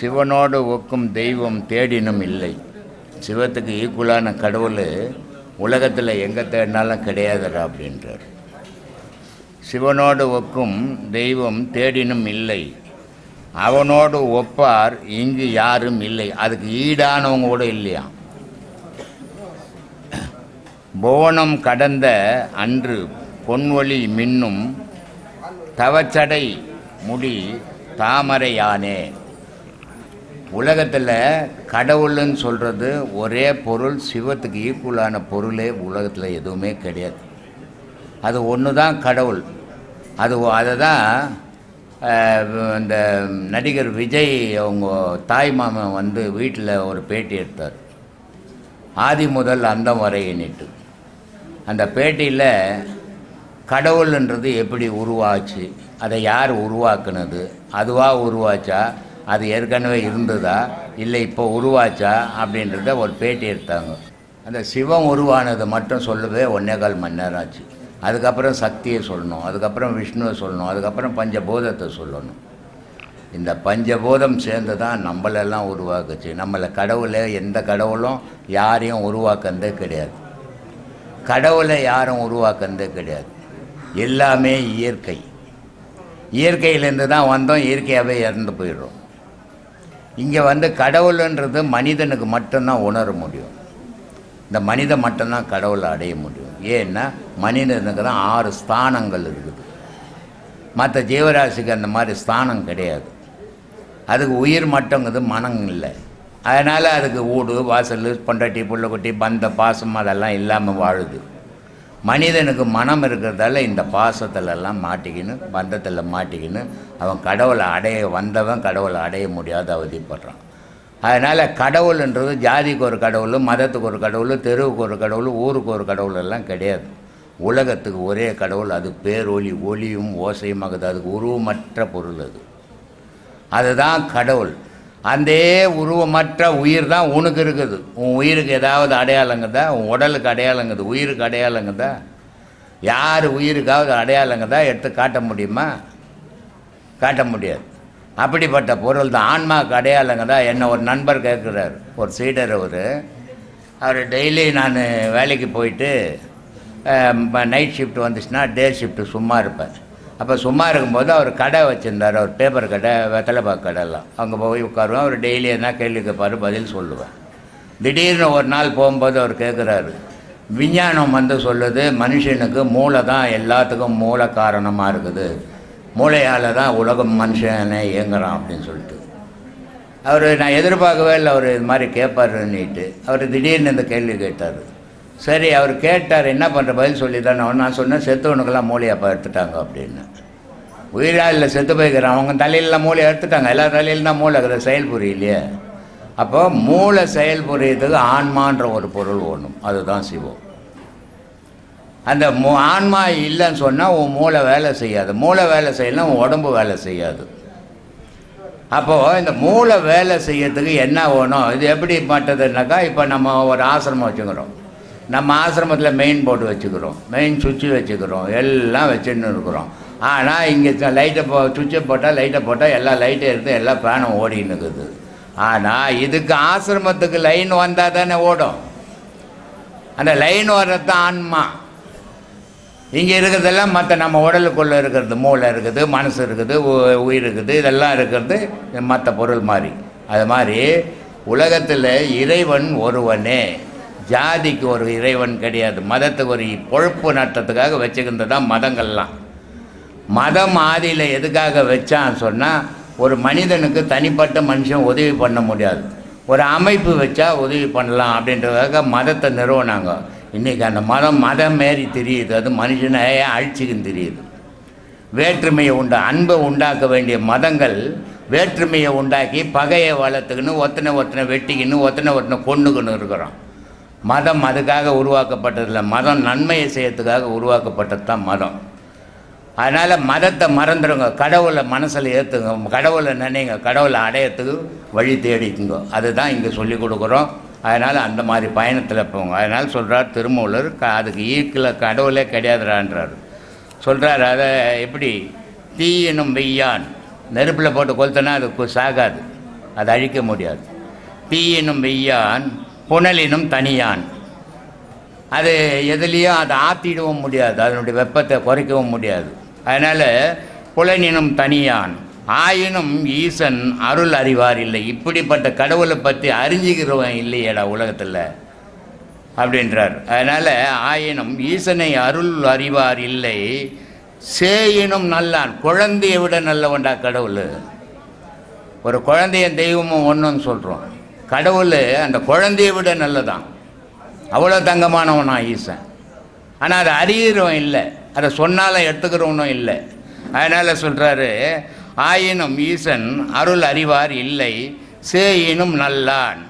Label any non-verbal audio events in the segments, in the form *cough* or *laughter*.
சிவனோடு ஒக்கும் தெய்வம் தேடினும் இல்லை. சிவத்துக்கு ஈக்குவலான கடவுள் உலகத்தில் எங்கே தேடினாலும் கிடையாதுடா அப்படின்றார். சிவனோடு ஒக்கும் தெய்வம் தேடினும் இல்லை. அவனோடு ஒப்பார் இங்கு யாரும் இல்லை. அதுக்கு ஈடானவங்க கூட இல்லையா? புவனம் கடந்த அன்று பொன்வொளி மின்னும் தவச்சடை முடி தாமரையானே. உலகத்தில் கடவுள்னு சொல்கிறது ஒரே பொருள் சிவத்துக்கு ஈக்குவலான பொருளே உலகத்தில் எதுவுமே கிடையாது. அது ஒன்று தான் கடவுள். அது அதை தான் இந்த நடிகர் விஜய் அவங்க தாய் மாமன் வந்து வீட்டில் ஒரு பேட்டி எடுத்தார். ஆதி முதல் அந்தம் வரை எண்ணிட்டு. அந்த பேட்டியில் கடவுள்ன்றது எப்படி உருவாச்சு அதை யார் உருவாக்குனது அதுவாக உருவாச்சா அது ஏற்கனவே இருந்ததா? இல்லை இப்போ உருவாச்சா? அப்படின்றத ஒரு பேட்டி எடுத்தாங்க. அந்த சிவம் உருவானது மட்டும் சொல்லவே ஒன்னே கால் மணி நேரம் ஆச்சு. அதுக்கப்புறம் சக்தியை சொல்லணும் அதுக்கப்புறம் விஷ்ணுவை சொல்லணும் அதுக்கப்புறம் பஞ்சபூதத்தை சொல்லணும். இந்த பஞ்சபூதம் சேர்ந்து தான் நம்மளெல்லாம் உருவாக்குச்சு. நம்மளை கடவுளை எந்த கடவுளும் யாரையும் உருவாக்குனதே கிடையாது. கடவுளை யாரும் உருவாக்குனதே கிடையாது. எல்லாமே இயற்கை. இயற்கையிலேருந்து தான் வந்தோம் இயற்கையாகவே இறந்து போயிடுறோம். இங்கே வந்து கடவுள்ன்றது மனிதனுக்கு மட்டும்தான் உணர முடியும். இந்த மனிதன் மட்டும்தான் கடவுளை அடைய முடியும். ஏன்னா மனிதனுக்கு தான் ஆறு ஸ்தானங்கள் இருக்குது. மற்ற ஜீவராசிக்கு அந்த மாதிரி ஸ்தானம் கிடையாது. அதுக்கு உயிர் மட்டுங்கிறது மனம் இல்லை. அதனால் அதுக்கு ஊடு வாசல் பொண்டாட்டி புள்ளக்குட்டி பந்த பாசம் அதெல்லாம் இல்லாமல் வாழுது. மனிதனுக்கு மனம் இருக்கிறதால இந்த பாசத்திலெல்லாம் மாட்டிக்கின்னு பந்தத்தில் மாட்டிக்கின்னு அவன் கடவுளை அடைய வந்தவன் கடவுளை அடைய முடியாத அவதிப்படுறான். அதனால் கடவுள்ன்றது ஜாதிக்கு ஒரு கடவுள் மதத்துக்கு ஒரு கடவுள் தெருவுக்கு ஒரு கடவுள் ஊருக்கு ஒரு கடவுள் எல்லாம் கிடையாது. உலகத்துக்கு ஒரே கடவுள் அது பேரொளி ஒளியும் ஓசையுமாகுது அதுக்கு உருவமற்ற பொருள் அது. அதுதான் கடவுள். அந்த உருவமற்ற உயிர் தான் உனக்கு இருக்குது. உன் உயிருக்கு ஏதாவது அடையாளங்குதா? உன் உடலுக்கு அடையாளங்குது உயிருக்கு அடையாளங்குதா? யார் உயிருக்காவது அடையாளங்குதா? எடுத்து காட்ட முடியுமா? காட்ட முடியாது. அப்படிப்பட்ட பொருள் தான் ஆன்மாவுக்கு அடையாளங்குதா என்னை ஒரு நண்பர் கேட்குறாரு. ஒரு சீடர் அவர். அவர் டெய்லி நான் வேலைக்கு போயிட்டு நைட் ஷிஃப்ட் வந்துச்சுன்னா டே ஷிஃப்ட்டு சும்மா இருப்பேன் அப்போ சும்மா இருக்கும்போது அவர் கடை வச்சுருந்தார் அவர் பேப்பர் கடை வெத்தலைப்பாக்கு கடைலாம் அங்கே போய் உட்காருவேன் அவர் டெய்லி என்ன கேள்வி கேட்பார் பதில் சொல்லுவேன். திடீர்னு ஒரு நாள் போகும்போது அவர் கேட்குறாரு விஞ்ஞானம் வந்து சொல்லுது மனுஷனுக்கு மூளை தான் எல்லாத்துக்கும் மூல காரணமாக இருக்குது. மூளையால் தான் உலகம் மனுஷனை இயங்குறான் அப்படின்னு சொல்லிட்டு. அவர் நான் எதிர்பார்க்கவே இல்லை அவர் இது மாதிரி கேட்பாருன்னுட்டு அவர் திடீர்னு இந்த கேள்வி கேட்டார். சரி அவர் கேட்டார் என்ன பண்ணுற பதில் சொல்லி தானே நான் சொன்னேன் செத்தவனுக்கெல்லாம் மூளையை பார்த்துட்டாங்க அப்படின்னு. உயிரா இல்லை செத்து போய்க்கிறான். அவங்க தலையிலலாம் மூளை எடுத்துட்டாங்க. எல்லா தலையிலும் தான் மூளை இருக்கிற செயல் புரியலையே அப்போ மூளை செயல் புரியறதுக்கு ஆன்மான்ற ஒரு பொருள் ஒன்றும் அதுதான் சிவம். அந்த மூ ஆன்மா இல்லைன்னு சொன்னால் உன் மூளை வேலை செய்யாது. மூளை வேலை செய்யலாம் உன் உடம்பு வேலை செய்யாது. அப்போது இந்த மூளை வேலை செய்யறதுக்கு என்ன வேணும்? இது எப்படி பட்டதுனாக்கா இப்போ நம்ம ஒரு ஆசிரமம் வச்சுக்கிறோம். நம்ம ஆசிரமத்தில் மெயின் போர்டு வச்சுக்கிறோம். மெயின் சுவிட்சு வச்சுக்கிறோம். எல்லாம் வச்சுன்னு இருக்கிறோம். ஆனால் இங்கே லைட்டை போ சுவிட்சை போட்டால் லைட்டை போட்டால் எல்லா லைட்டும் எடுத்து எல்லா ஃபேனும் ஓடின்னு இருக்குது. ஆனால் இதுக்கு ஆசிரமத்துக்கு லைன் வந்தால் தானே ஓடும். அந்த லைன் வர்றது தான் ஆன்மா. இங்கே இருக்கிறதெல்லாம் மற்ற நம்ம உடலுக்குள்ளே இருக்கிறது மூளை இருக்குது மனசு இருக்குது உ- உயிர் இருக்குது இதெல்லாம் இருக்கிறது மற்ற பொருள் மாதிரி. அது மாதிரி உலகத்தில் இறைவன் ஒருவனே. ஜாதிக்கு ஒரு இறைவன் கிடையாது. மதத்துக்கு ஒரு பொழப்பு நட்டத்துக்காக வச்சுக்கின்றது தான் மதங்கள்லாம். மதம் ஆதியில் எதுக்காக வச்சான்னு சொன்னால் ஒரு மனிதனுக்கு தனிப்பட்ட மனுஷன் உதவி பண்ண முடியாது. ஒரு அமைப்பு வச்சா உதவி பண்ணலாம் அப்படின்றதுக்காக மதத்தை நிறுவனாங்க. இன்றைக்கி அந்த மதம் மதம் மாரி தெரியுது. அது மனுஷனை அழிச்சிக்கின்னு தெரியுது. வேற்றுமையை உண்டு அன்பை உண்டாக்க வேண்டிய மதங்கள் வேற்றுமையை உண்டாக்கி பகையை வளர்த்துக்கின்னு ஒத்தனை ஒத்தனை வெட்டிக்கின்னு ஒத்தனை ஒத்தனை கொண்டுக்கின்னு இருக்கிறோம். மதம் அதுக்காக உருவாக்கப்பட்டதில்லை. மதம் நன்மையை செய்யறதுக்காக உருவாக்கப்பட்டது தான் மதம். அதனால் மதத்தை மறந்துடுங்க. கடவுளை மனசில் ஏற்றுங்க கடவுளை நினைங்க. கடவுளை அடையத்துக்கு வழி தேடிக்குங்க. அதுதான் இங்கே சொல்லி கொடுக்குறோம். அதனால் அந்த மாதிரி பயணத்தில் போங்க. அதனால் சொல்கிறார் திருமூலர் க அதுக்கு ஈர்க்கில் கடவுளே கிடையாதுறான்றார் சொல்கிறார் அதை எப்படி? தீயினும் வெய்யான். நெருப்பில் போட்டு கொளுத்தனா அது சாகாது. அதை அழிக்க முடியாது. தீயினும் வெய்யான் புனலினும் தனியான். அது எதுலேயும் அதை ஆற்றிடவும் முடியாது. அதனுடைய வெப்பத்தை குறைக்கவும் முடியாது. அதனால் புலனினும் தனியான் ஆயினும் ஈசன் அருள் அறிவார் இல்லை. இப்படிப்பட்ட கடவுளை பற்றி அறிஞ்சிக்கிறவன் இல்லையேடா உலகத்தில். அப்படின்றார். அதனால் ஆயினும் ஈசனை அருள் அறிவார் இல்லை. சேயினும் நல்லான் குழந்தையை விட நல்லவன்டா கடவுள். ஒரு குழந்தைய தெய்வமும் ஒன்றுன்னு சொல்கிறோம் கடவுள் அந்த குழந்தையை விட நல்லதான். அவ்வளோ தங்கமானவனா ஈசன். ஆனால் அதை அறிகிறவன் இல்லை. அதை சொன்னாலும் எடுத்துக்கிறவனும் இல்லை. அதனால் சொல்கிறாரு ஆயினும் ஈசன் அருள் அறிவார் இல்லை சேயினும் நல்லான்.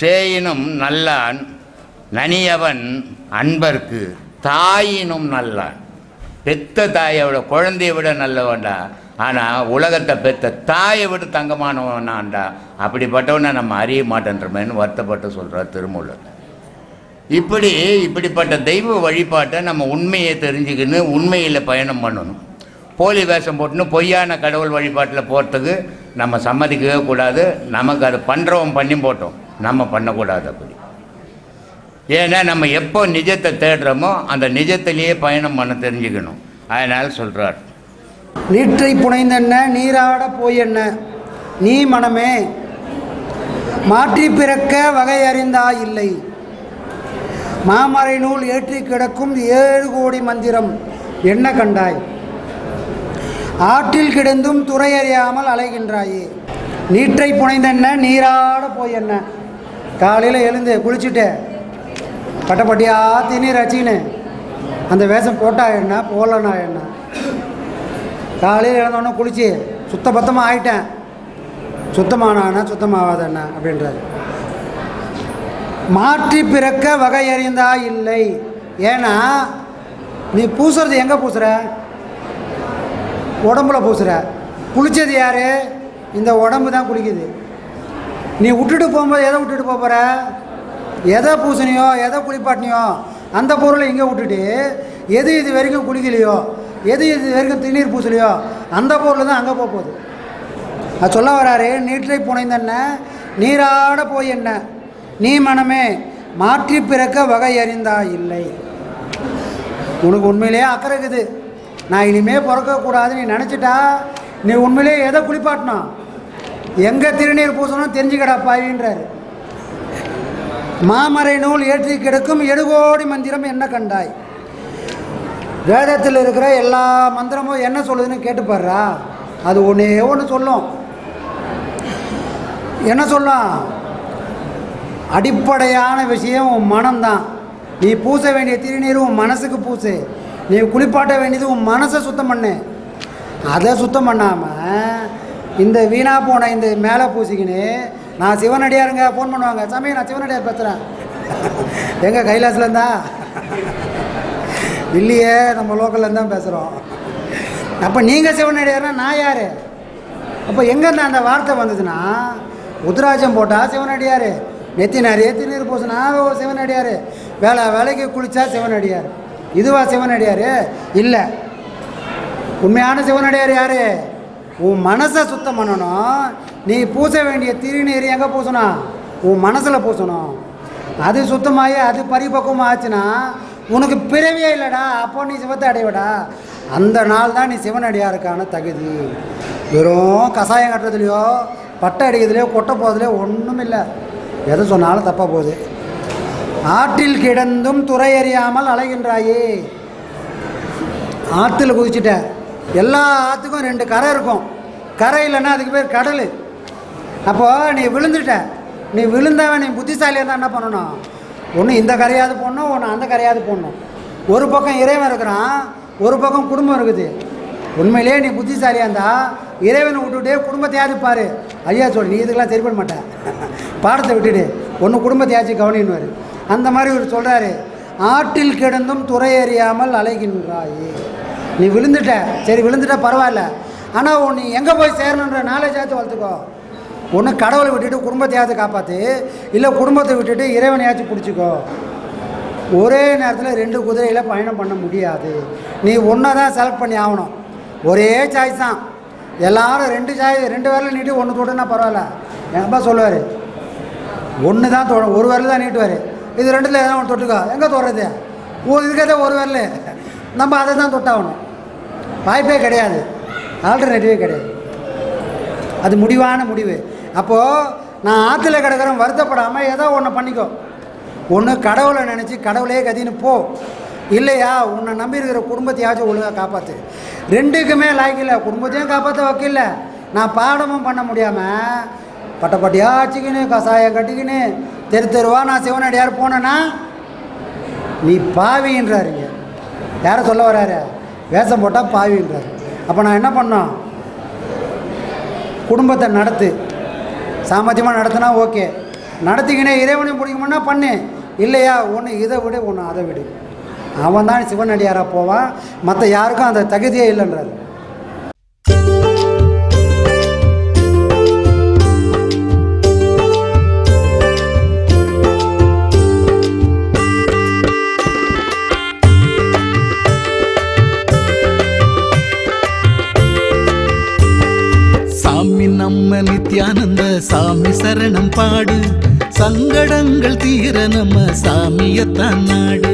சேயினும் நல்லான் நனியவன் அன்பர்க்கு தாயினும் நல்லான். பெத்த தாயை விட குழந்தையை விட நல்லவன்டா. ஆனால் உலகத்தை பெத்த தாயை விட தங்கமானவனான்டா. அப்படிப்பட்டவனை நம்ம அறிய மாட்டேன்றமேன்னு வருத்தப்பட்டு சொல்கிறார் திருமூலர். இப்படி இப்படிப்பட்ட தெய்வ வழிபாட்டை நம்ம உண்மையை தெரிஞ்சுக்கின்னு உண்மையில் பயணம் பண்ணணும். போலி வேஷம் போட்டுன்னு பொய்யான கடவுள் வழிபாட்டில் போகிறதுக்கு நம்ம சம்மதிக்கவே கூடாது. நமக்கு அது பண்ணுறவன் பண்ணி போட்டோம். நம்ம பண்ணக்கூடாது அப்படி. ஏன்னா நம்ம எப்போ நிஜத்தை தேடுறோமோ அந்த நிஜத்திலேயே பயணம் பண்ண தெரிஞ்சுக்கணும். அதனால் சொல்கிறார் நீற்றை புனைந்தென்ன நீராட போயென்ன? நீ மனமே மாற்றி பிறக்க வகை அறிந்தா இல்லை. மாமறை நூல் ஏற்றி கிடக்கும் ஏழு கோடி மந்திரம். என்ன கண்டாய்? ஆற்றில் கிடந்தும் துறையறியாமல் அலைகின்றாயே. நீற்றை புனைந்தென்ன? நீராட என்ன காலையில் எழுந்து குளிச்சுட்டு பட்டப்பட்டியா தினி அச்சின்னு அந்த வேஷம் போட்டா என்ன? போடலனா என்ன? காலையில் இழந்தோடனே குளிச்சு சுத்தபத்தமாக ஆயிட்டேன். சுத்தமானானா சுத்தமாகாதண்ணா அப்படின்றாரு. மாற்றி பிறக்க வகையறிந்தா இல்லை ஏன்னா நீ பூசுறது எங்கே பூசுற? உடம்புல பூசுற. குளிச்சது யார்? இந்த உடம்பு தான் குளிக்குது. நீ விட்டுட்டு போகும்போது எதை விட்டுட்டு போகிற எதை பூசணியோ எதை குளிப்பாட்டினியோ அந்த பொருளை இங்கே விட்டுட்டு எது இது வரைக்கும் குளிக்கலையோ எது இது வரைக்கும் திருநீர் பூசலையோ அந்த பொருள் தான் அங்கே போக போகுது. அது சொல்ல வராரு நீட்டை புனைந்தன்ன நீராட போய் என்ன? நீ மனமே மாற்றி பிறக்க வகையறிந்தா இல்லை உனக்கு உண்மையிலேயே அக்கறை இருக்குது. நான் இனிமே பிறக்கக்கூடாது நீ நினச்சிட்டா நீ உண்மையிலே எதை குளிப்பாட்டணும் எங்கே திருநீர் பூசணும் தெரிஞ்சுக்கடா பாயின்றார் மாமரை நூல் ஏற்றி கிடக்கும் எடுகோடி மந்திரம் என்ன கண்டாய்? வேதத்தில் இருக்கிற எல்லா மந்திரமும் என்ன சொல்லுதுன்னு கேட்டுப்பாடுறா அது ஒன்றே ஒன்று சொல்லும். என்ன சொல்லலாம்? அடிப்படையான விஷயம் உன் மனம்தான். நீ பூச வேண்டிய திருநீர் உன் மனசுக்கு பூசு. நீ குளிப்பாட்ட வேண்டியது உன் மனசை சுத்தம் பண்ணு. அதை சுத்தம் பண்ணாமல் இந்த வீணா போன இந்த மேலே பூசிக்கின்னு நான் சிவனடியாருங்க ஃபோன் பண்ணுவாங்க. சாமி நான் சிவனடியார் பேசுகிறேன் எங்கே கைலாஸ்லேருந்தா இல்லையே நம்ம லோக்கல்லேருந்து தான் பேசுகிறோம் அப்போ நீங்கள் சிவனடியார்னா நான் யார்? அப்போ எங்கேருந்து அந்த வார்த்தை வந்ததுன்னா உத்ராஜம் போட்டால் சிவனடியார். நெத்தினார் நிறைய திருநீர் பூசினா ஓ சிவனடியார். வேலை வேலைக்கு குளித்தா சிவனடியார். இதுவா சிவனடியார்? இல்லை. உண்மையான சிவனடியார் யார்? உன் மனசை சுத்தம் பண்ணணும். நீ பூச வேண்டிய திருநீர் எங்கே பூசணும்? உன் மனசில் பூசணும். அது சுத்தமாகி அது பரிபக்குவமாக ஆச்சுன்னா உனக்கு பிறவியே இல்லைடா. அப்போ நீ சிவத்தை அடைவடா. அந்த நாள் தான் நீ சிவனடியாருக்கான தகுதி. வெறும் கஷாயம் கட்டுறதுலையோ பட்டை அடிக்கிறதுலையோ கொட்டை போகிறதுலையோ ஒன்றும் இல்லை எதை சொன்னாலும் தப்பாக போகுது. ஆற்றில் கிடந்தும் துறை அறியாமல் அலைகின்றாயே. ஆற்றுல குதிச்சுட்ட. எல்லா ஆற்றுக்கும் ரெண்டு கரை இருக்கும். கரை இல்லைன்னா அதுக்கு பேர் கடல். அப்போது நீ விழுந்துட்ட. நீ விழுந்தவன் நீ புத்திசாலியாக இருந்தால் என்ன பண்ணணும்? ஒன்று இந்த கரையாவது போடணும் ஒன்று அந்த கரையாவது போடணும். ஒரு பக்கம் இறைவன் இருக்கிறான் ஒரு பக்கம் குடும்பம் இருக்குது. உண்மையிலே நீ புத்திசாலியாக இருந்தால் இறைவனை விட்டுட்டே குடும்பத்தையாவது பாரு? ஐயா சொல் நீ இதுக்கெல்லாம் சரி மாட்டேன் *laughs* பாடத்தை விட்டுடு. ஒன்று குடும்பத்தையாச்சும் கவனின்னுவார். அந்த மாதிரி இவர் சொல்கிறாரு ஆற்றில் கிடந்தும் துறை அறியாமல் அலைகின்றாயே. நீ விழுந்துட்ட. சரி விழுந்துட்ட பரவாயில்ல. ஆனால் உன் நீ எங்கே போய் சேரணுன்ற நாலேஜாச்சும் வளர்த்துக்கோ. ஒன்று கடவுளை விட்டுட்டு குடும்பத்தையாவது காப்பாற்று இல்லை குடும்பத்தை விட்டுட்டு இறைவனையாச்சும் பிடிச்சிக்கோ. ஒரே நேரத்தில் ரெண்டு குதிரையில் பயணம் பண்ண முடியாது. நீ ஒன்றை தான் செலக்ட் பண்ணி ஆகணும். ஒரே சாய்ஸ் தான். எல்லாரும் ரெண்டு சாய் ரெண்டு விரல நீட்டி ஒன்று தொட்டுனா பரவாயில்ல. எங்கள் அப்பா சொல்லுவார் ஒன்று தான் தொட ஒரு விரல் தான் நீட்டுவார். இது ரெண்டில் எதாவது ஒன்று தொட்டுக்கோ. எங்கே தொடுறது? ஓ இருக்கிறதே ஒரு விரல். நம்ம அதை தான் தொட்டாகணும். வாய்ப்பே கிடையாது. ஆல்டர்னேட்டிவே கிடையாது. அது முடிவான முடிவு. அப்போது நான் ஆற்றுல கிடக்கிறேன் வருத்தப்படாமல் ஏதோ ஒன்று பண்ணிக்கோ. ஒன்று கடவுளை நினச்சி கடவுளே கதின்னு போ. இல்லையா? உன்னை நம்பி இருக்கிற குடும்பத்தையாச்சும் ஒழுங்காக காப்பாற்று ரெண்டுக்குமே லாய்க்கில்ல குடும்பத்தையும் காப்பாற்ற வைக்கல நான் பாடமும் பண்ண முடியாமல் பட்டப்பட்டியாக ஆச்சுக்கின்னு கசாயம் கட்டிக்கின்னு தெரு தெருவா நான் சிவனடியார் போனேன்னா நீ பாவின்றாருங்க. யாரை சொல்ல வராரு? வேஷம் போட்டால் பாவின்றார். அப்போ நான் என்ன பண்ணோம்? குடும்பத்தை நடத்து. சாமர்த்தியமாக நடத்தினா ஓகே. நடத்திக்கினே இறைவனையும் பிடிக்குமுன்னா பண்ணு. இல்லையா? ஒன்று இதை விடு ஒன்று அதை விடு. அவன் தான் சிவனடியாராக போவான். மற்ற யாருக்கும் அந்த தகுதியே இல்லைன்றாரு. நம்ம நித்யானந்த சாமி சரணம் பாடு. சங்கடங்கள் தீர நம்ம சாமியத்தான் நாடு.